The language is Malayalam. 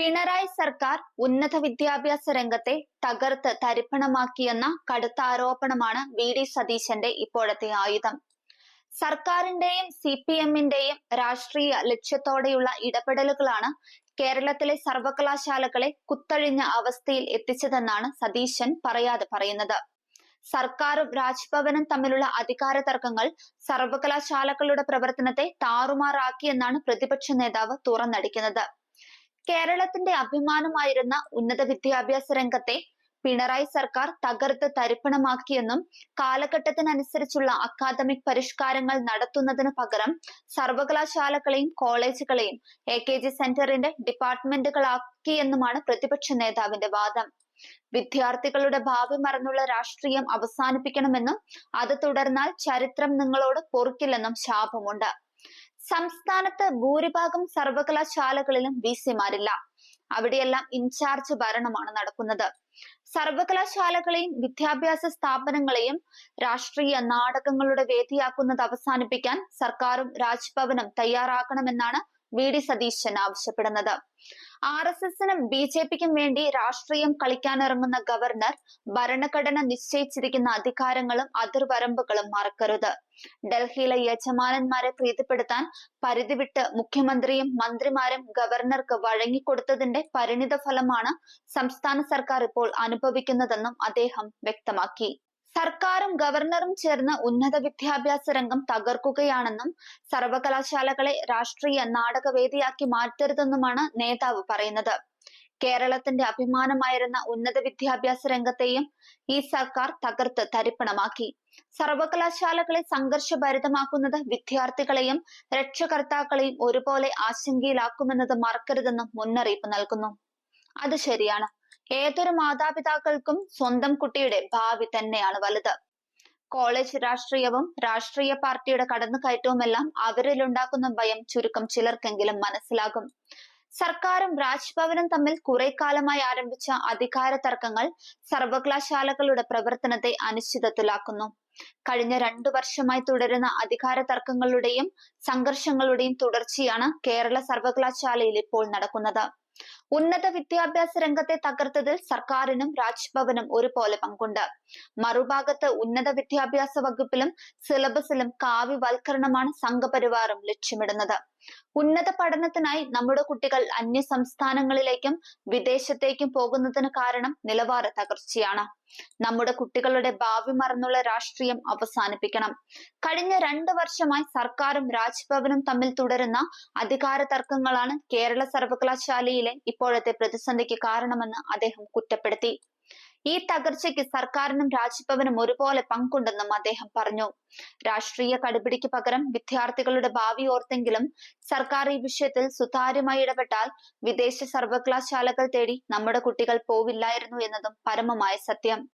പിണറായി സർക്കാർ ഉന്നത വിദ്യാഭ്യാസ രംഗത്തെ തകർത്ത് തരിപ്പണമാക്കിയെന്ന കടുത്ത ആരോപണമാണ് വി ഡി സതീശന്റെ ഇപ്പോഴത്തെ ആയുധം. സർക്കാരിന്റെയും സി പി എമ്മിന്റെയും രാഷ്ട്രീയ ലക്ഷ്യത്തോടെയുള്ള ഇടപെടലുകളാണ് കേരളത്തിലെ സർവകലാശാലകളെ കുത്തഴിഞ്ഞ അവസ്ഥയിൽ എത്തിച്ചതെന്നാണ് സതീശൻ പറയാതെ പറയുന്നത്. സർക്കാരും രാജ്ഭവനും തമ്മിലുള്ള അധികാര തർക്കങ്ങൾ സർവകലാശാലകളുടെ പ്രവർത്തനത്തെ താറുമാറാക്കിയെന്നാണ് പ്രതിപക്ഷ നേതാവ് തുറന്നടിക്കുന്നത്. കേരളത്തിന്റെ അഭിമാനമായിരുന്ന ഉന്നത വിദ്യാഭ്യാസ രംഗത്തെ പിണറായി സർക്കാർ തകർത്ത് തരിപ്പണമാക്കിയെന്നും കാലഘട്ടത്തിനനുസരിച്ചുള്ള അക്കാദമിക് പരിഷ്കാരങ്ങൾ നടത്തുന്നതിന് പകരം സർവകലാശാലകളെയും കോളേജുകളെയും എ കെ ജി സെന്ററിന്റെ ഡിപ്പാർട്ട്മെന്റുകളാക്കിയെന്നുമാണ് പ്രതിപക്ഷ നേതാവിന്റെ വാദം. വിദ്യാർത്ഥികളുടെ ഭാവി മറന്നുള്ള രാഷ്ട്രീയം അവസാനിപ്പിക്കണമെന്നും അത് തുടർന്നാൽ ചരിത്രം നിങ്ങളോട് പൊറുക്കില്ലെന്നും ശാപമുണ്ട്. സംസ്ഥാനത്ത് ഭൂരിഭാഗം സർവകലാശാലകളിലും വി സിമാരില്ല അവിടെയെല്ലാം ഇൻചാർജ് ഭരണമാണ് നടക്കുന്നത്. സർവകലാശാലകളെയും വിദ്യാഭ്യാസ സ്ഥാപനങ്ങളെയും രാഷ്ട്രീയ നാടകങ്ങളുടെ വേദിയാക്കുന്നത് അവസാനിപ്പിക്കാൻ സർക്കാരും രാജ്ഭവനും തയ്യാറാക്കണമെന്നാണ് വി ഡി സതീശൻ ആവശ്യപ്പെടുന്നത്. ആർ എസ് എസിനും ബി ജെ പിക്കും വേണ്ടി രാഷ്ട്രീയം കളിക്കാനിറങ്ങുന്ന ഗവർണർ ഭരണഘടന നിശ്ചയിച്ചിരിക്കുന്ന അധികാരങ്ങളും അതിർവരമ്പുകളും മറക്കരുത്. ഡൽഹിയിലെ യജമാനന്മാരെ പ്രീതിപ്പെടുത്താൻ പരിധിവിട്ട് മുഖ്യമന്ത്രിയും മന്ത്രിമാരും ഗവർണർക്ക് വഴങ്ങിക്കൊടുത്തതിന്റെ പരിണിത ഫലമാണ് സംസ്ഥാന സർക്കാർ ഇപ്പോൾ അനുഭവിക്കുന്നതെന്നും അദ്ദേഹം വ്യക്തമാക്കി. സർക്കാരും ഗവർണറും ചേർന്ന് ഉന്നത വിദ്യാഭ്യാസ രംഗം തകർക്കുകയാണെന്നും സർവകലാശാലകളെ രാഷ്ട്രീയ നാടകവേദിയാക്കി മാറ്റരുതെന്നുമാണ് നേതാവ് പറയുന്നത്. കേരളത്തിന്റെ അഭിമാനമായിരുന്ന ഉന്നത വിദ്യാഭ്യാസ രംഗത്തെയും ഈ സർക്കാർ തകർത്ത് തരിപ്പണമാക്കി. സർവകലാശാലകളെ സംഘർഷഭരിതമാക്കുന്നത് വിദ്യാർത്ഥികളെയും രക്ഷകർത്താക്കളെയും ഒരുപോലെ ആശങ്കയിലാക്കുമെന്നത് മറക്കരുതെന്നും മുന്നറിയിപ്പ് നൽകുന്നു. അത് ശരിയാണ്. ഏതൊരു മാതാപിതാക്കൾക്കും സ്വന്തം കുട്ടിയുടെ ഭാവി തന്നെയാണ് വലുത്. കോളേജ് രാഷ്ട്രീയവും രാഷ്ട്രീയ പാർട്ടിയുടെ കടന്നുകയറ്റവുമെല്ലാം അവരിലുണ്ടാക്കുന്ന ഭയം ചുരുക്കം ചിലർക്കെങ്കിലും മനസ്സിലാകും. സർക്കാരും രാജ്ഭവനും തമ്മിൽ കുറെ കാലമായി ആരംഭിച്ച അധികാര തർക്കങ്ങൾ സർവകലാശാലകളുടെ പ്രവർത്തനത്തെ അനിശ്ചിതത്വത്തിലാക്കുന്നു കഴിഞ്ഞ രണ്ടു വർഷമായി തുടരുന്ന അധികാര തർക്കങ്ങളുടെയും സംഘർഷങ്ങളുടെയും തുടർച്ചയാണ് കേരള സർവകലാശാലയിൽ ഇപ്പോൾ നടക്കുന്നത്. ഉന്നത വിദ്യാഭ്യാസ രംഗത്തെ തകർത്തതിൽ സർക്കാരിനും രാജ്ഭവനും ഒരുപോലെ പങ്കുണ്ട്. മറുഭാഗത്ത് ഉന്നത വിദ്യാഭ്യാസ വകുപ്പിലും സിലബസിലും കാവ്യവൽക്കരണമാണ് സംഘപരിവാറും ലക്ഷ്യമിടുന്നത്. ഉന്നത പഠനത്തിനായി നമ്മുടെ കുട്ടികൾ അന്യ സംസ്ഥാനങ്ങളിലേക്കും വിദേശത്തേക്കും പോകുന്നതിന് കാരണം നിലവാര തകർച്ചയാണ്. നമ്മുടെ കുട്ടികളുടെ ഭാവി മറന്നുള്ള രാഷ്ട്രീയം അവസാനിപ്പിക്കണം. കഴിഞ്ഞ രണ്ടു വർഷമായി സർക്കാരും രാജ്ഭവനും തമ്മിൽ തുടരുന്ന അധികാര തർക്കങ്ങളാണ് കേരള സർവകലാശാലയിലെ ഇപ്പോഴത്തെ പ്രതിസന്ധിക്ക് കാരണമെന്ന് അദ്ദേഹം കുറ്റപ്പെടുത്തി. ഈ തകർച്ചയ്ക്ക് സർക്കാരിനും രാജ്ഭവനും ഒരുപോലെ പങ്കുണ്ടെന്നും അദ്ദേഹം പറഞ്ഞു. രാഷ്ട്രീയ കടുപിടിക്ക് പകരം വിദ്യാർത്ഥികളുടെ ഭാവി ഓർത്തെങ്കിലും സർക്കാർ ഈ വിഷയത്തിൽ സുതാര്യമായി ഇടപെട്ടാൽ വിദേശ സർവകലാശാലകൾ തേടി നമ്മുടെ കുട്ടികൾ പോവില്ലായിരുന്നു എന്നതും പരമമായ സത്യം.